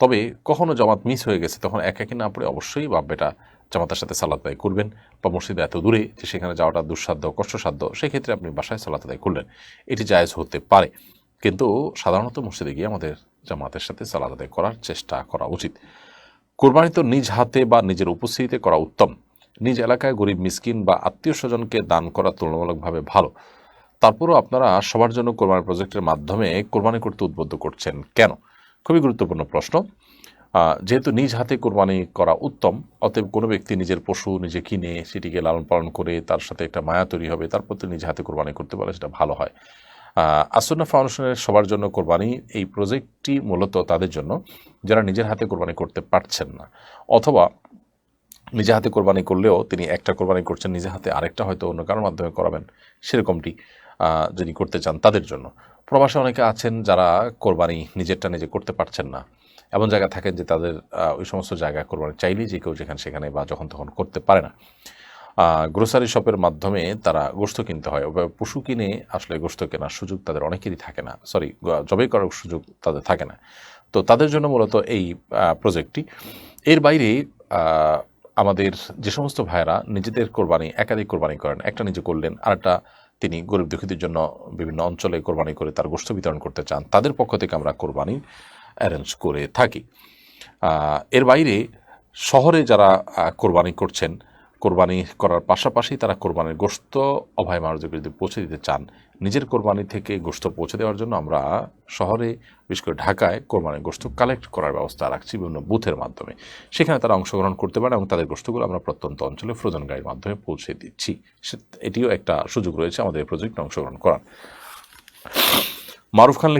তবে কখনো জামাত মিস হয়ে গেছে, তখন একা একি না পড়ে অবশ্যই বাপ বেটা জামাতের সাথে সালাত আদায় করবেন। বা মসজিদে এত দূরে যে সেখানে যাওয়াটা দুঃসাধ্য, কষ্টসাধ্য, সেক্ষেত্রে আপনি বাসায় সালাত আদায় করলেন। এটি জায়জ হতে পারে। কিন্তু সাধারণত মসজিদে গিয়ে আমাদের জামাতের সাথে সালাত আদায় করার চেষ্টা করা উচিত। কোরবানি তো নিজ হাতে বা নিজের উপস্থিতিতে করা উত্তম। নিজ এলাকায় গরিব, মিসকিন বা আত্মীয় স্বজনকে দান করা তুলনামূলকভাবে ভালো। তারপরও আপনারা সবার জন্য কোরবানি প্রজেক্টের মাধ্যমে কোরবানি করতে উদ্বুদ্ধ করছেন কেন? খুবই গুরুত্বপূর্ণ প্রশ্ন। যেহেতু নিজ হাতে কোরবানি করা উত্তম, অতএব কোনো ব্যক্তি নিজের পশু নিজে কিনে সেটিকে লালন পালন করে তার সাথে একটা মায়া তৈরি হবে তারপর তো নিজ হাতে কোরবানি করতে পারলে সেটা ভালো হয়। আসন্না ফাউন্ডেশনের সবার জন্য কোরবানি এই প্রজেক্টটি মূলত তাদের জন্য, যারা নিজের হাতে কোরবানি করতে পারছেন না। অথবা নিজে হাতে কোরবানি করলেও তিনি একটা কোরবানি করছেন নিজে হাতে আরেকটা হয়তো অন্য কারোর মাধ্যমে করাবেন, সেরকমটি যিনি করতে চান তাদের জন্য। প্রবাসে অনেকে আছেন যারা কোরবানি নিজেরটা নিজে করতে পারছেন না। এমন জায়গা থাকেন যে তাদের ওই সমস্ত জায়গায় কোরবানি চাইলেই যে কেউ যেখানে সেখানে বা যখন তখন করতে পারে না। গ্রোসারি শপের মাধ্যমে তারা গোস্ত কিনতে হয়। পশু কিনে আসলে গোস্ত কেনার সুযোগ তাদের অনেকেরই থাকে না। সরি জবাই করার সুযোগ তাদের থাকে না। তো তাদের জন্য মূলত এই প্রজেক্টটি এর বাইরে আমাদের যে সমস্ত ভাইয়েরা নিজেদের কোরবানি, একাধিক কোরবানি করেন। একটা নিজে করলেন, আরেকটা তিনি গরিব দুঃখীদের জন্য বিভিন্ন অঞ্চলে কোরবানি করে তার গোষ্ঠ বিতরণ করতে চান। তাদের পক্ষ থেকে আমরা কোরবানি অ্যারেঞ্জ করে থাকি। এর বাইরে শহরে যারা কোরবানি করছেন কোরবানি করার পাশাপাশি তারা কোরবানির গোস্ত অভয় মানুষদেরকে যদি পৌঁছে দিতে চান। নিজের কোরবানি থেকে গোস্ত পৌঁছে দেওয়ার জন্য আমরা শহরে, বিশেষ করে ঢাকায়, কোরবানির গোস্ত কালেক্ট করার ব্যবস্থা রাখছি বিভিন্ন বুথের মাধ্যমে। সেখানে তারা অংশগ্রহণ করতে পারে এবং তাদের গোস্তগুলো আমরা প্রত্যন্ত অঞ্চলে ফ্রোজেন গাড়ির মাধ্যমে পৌঁছে দিচ্ছি। এটিও একটা সুযোগ রয়েছে আমাদের প্রজেক্টে অংশগ্রহণ করার। মারুফ খান